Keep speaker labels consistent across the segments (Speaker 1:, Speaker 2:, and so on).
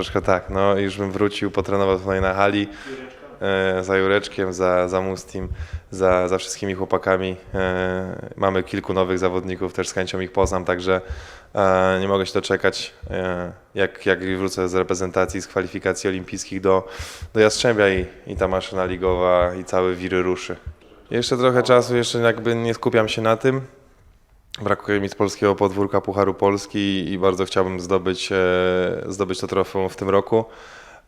Speaker 1: Troszkę tak, no już bym wrócił, potrenował tutaj na hali e, za Jureczkiem, za, za Mustim, za, za wszystkimi chłopakami. E, mamy kilku nowych zawodników, też z chęcią ich poznam, także e, nie mogę się doczekać, e, jak, jak wrócę z reprezentacji, z kwalifikacji olimpijskich do, do Jastrzębia i, i ta maszyna ligowa i cały wiry ruszy. Jeszcze trochę czasu, jeszcze jakby nie skupiam się na tym. Brakuje mi z polskiego podwórka Pucharu Polski i bardzo chciałbym zdobyć, e, zdobyć to trofeum w tym roku.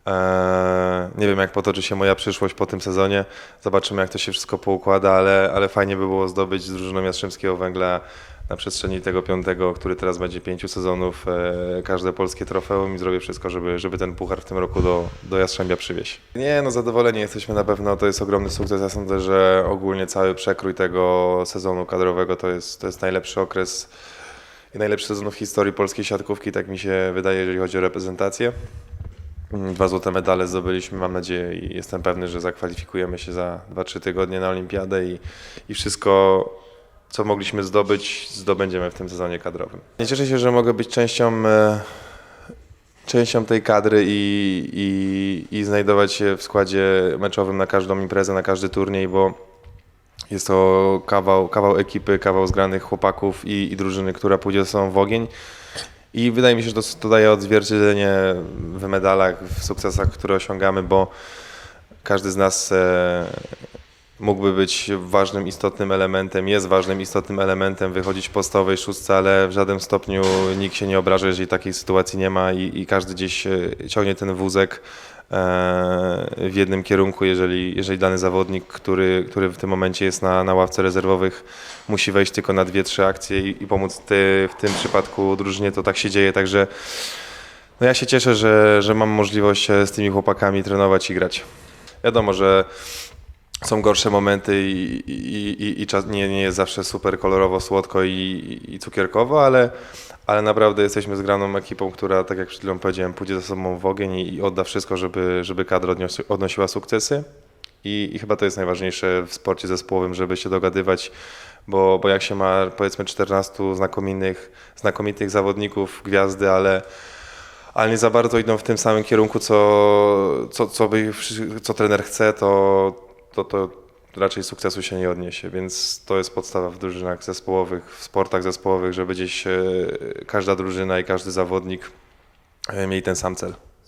Speaker 1: E, nie wiem, jak potoczy się moja przyszłość po tym sezonie. Zobaczymy, jak to się wszystko poukłada, ale, ale fajnie by było zdobyć z drużyną Jastrzębskiego Węgla na przestrzeni tego piątego, który teraz będzie pięciu sezonów, e, każde polskie trofeum i zrobię wszystko, żeby, żeby ten puchar w tym roku do, do Jastrzębia przywieźć. Nie, no zadowoleni jesteśmy na pewno, to jest ogromny sukces. Ja sądzę, że ogólnie cały przekrój tego sezonu kadrowego to jest, to jest najlepszy okres i najlepszy sezon w historii polskiej siatkówki, tak mi się wydaje, jeżeli chodzi o reprezentację. Mm, Dwa złote medale zdobyliśmy, mam nadzieję i jestem pewny, że zakwalifikujemy się za 2-3 tygodnie na olimpiadę i, i wszystko, co mogliśmy zdobyć, zdobędziemy w tym sezonie kadrowym. Cieszę się, że mogę być częścią, e, częścią tej kadry i, i, i znajdować się w składzie meczowym na każdą imprezę, na każdy turniej, bo jest to kawał, kawał ekipy, kawał zgranych chłopaków i, i drużyny, która pójdzie ze sobą w ogień. I wydaje mi się, że to, to daje odzwierciedlenie w medalach, w sukcesach, które osiągamy, bo każdy z nas e, mógłby być ważnym, istotnym elementem, jest ważnym, istotnym elementem, wychodzić w podstawowej szóstce, ale w żadnym stopniu nikt się nie obraża, jeżeli takiej sytuacji nie ma i, i każdy gdzieś e, ciągnie ten wózek e, w jednym kierunku, jeżeli, jeżeli dany zawodnik, który, który w tym momencie jest na, na ławce rezerwowych, musi wejść tylko na dwie, trzy akcje i, i pomóc ty, w tym przypadku drużynie, to tak się dzieje, także no ja się cieszę, że, że mam możliwość e, z tymi chłopakami trenować i grać. Wiadomo, że są gorsze momenty i, i, i, i czas nie, nie jest zawsze super kolorowo, słodko i, i cukierkowo, ale, ale naprawdę jesteśmy zgraną ekipą, która, tak jak przed chwilą powiedziałem, pójdzie ze sobą w ogień i, i odda wszystko, żeby, żeby kadra odnosiła sukcesy. I, I chyba to jest najważniejsze w sporcie zespołowym, żeby się dogadywać, bo, bo jak się ma powiedzmy 14 znakomitych, znakomitych zawodników, gwiazdy, ale ale nie za bardzo idą w tym samym kierunku, co, co, co, by, co trener chce, to, to, to raczej sukcesu się nie odniesie. Więc to jest podstawa w drużynach zespołowych, w sportach zespołowych, żeby gdzieś e, każda drużyna i każdy zawodnik e, mieli ten sam cel.